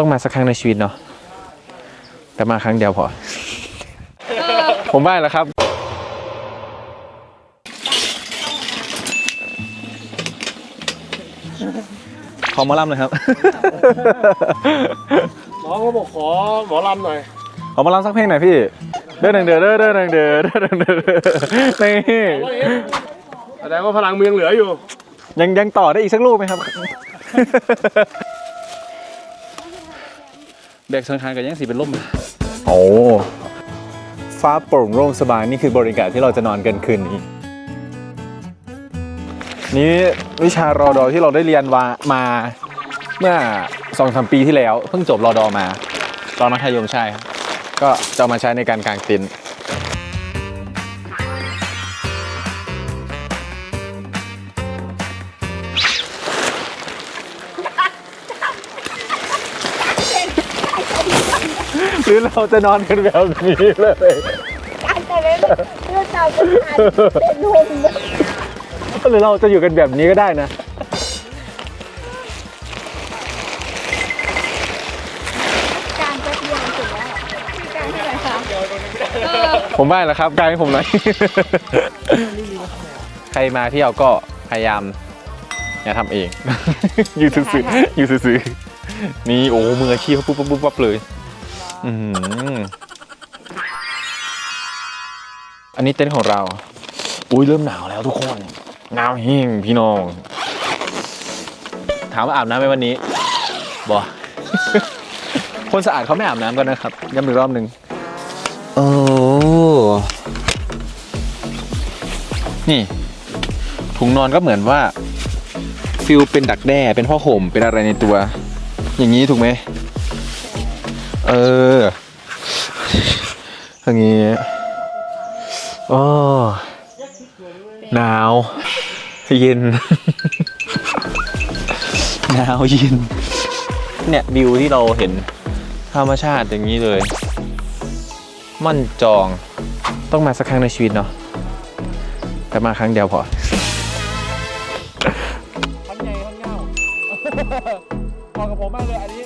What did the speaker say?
ต้องมาสักครั้งในชีวิตเนาะแต่มาครั้งเดียวพอ ผมบ้าแล้วครับ ขอหมอลำหน่อยครับ น้องเขาบอกขอหมอลำหน่อย ขอหมอลำสักเพลงหน่อยพี่ เด้อหนึ่งเด้อเด้อเด้อหนึ่งเด้อเด้อหนึ่งเด้อนี่แสดงว่าพลังเมืองเหลืออยู่ ยังยังต่อได้อีกสักลูกไหมครับ แบกสังขารกับยังสีเป็นล่มโอ้ฟ้าโปร่งโล่งสบายนี่คือบริการที่เราจะนอนกันคืนนี้ นี่วิชารอดอที่เราได้เรียนวามาเมื่อสองสามปีที่แล้ว เพิ่งจบรอดอมา ตอนมัธยมใช่ครับก็จะมาใช้ในการกางเต็นท์ รือเราจะนอนกันแบบนี้เลยแต่ไม่เลือกเราเป็นการเป็นหุ่นหรือเราจะอยู่กันแบบนี้ก็ได้นะการแป๊บเดียวเสร็จแล้วพี่การเท่าไหร่คะผมว่าแล้วครับกายให้ผมหน่อยใครมาเที่ยวก็พยายามอย่าทำเอง อยู่ซื่อๆอยู่ซื่อๆนี่โอ้มืออาชีพปุ๊บปุ๊บปุ๊บปั๊บเลย อือหืออันนี้เต็นท์ของเรา อุ้ยเริ่มหนาวแล้วทุกคนหนาวเฮงพี่น้อง ถามว่าอาบน้ำไหมวันนี้บอ คนสะอาดเขาไม่อาบน้ำกันนะครับย้ำอีกรอบหนึ่งโอ้นี่ถุงนอนก็เหมือนว่าฟิลเป็นดักแด้เป็นผ้าห่มเป็นอะไรในตัว อย่างนี้ถูกไหม เออ อย่างนี้โอ้หนาว เย็น หนาวเย็น เนี่ยวิวที่เราเห็นธรรมชาติอย่างนี้เลยม่อนจองต้องมาสักครั้งในชีวิตเนาะแต่มาครั้งเดียวพอทันใหญ่ทันเงาพอกับผมมากเลยอันนี้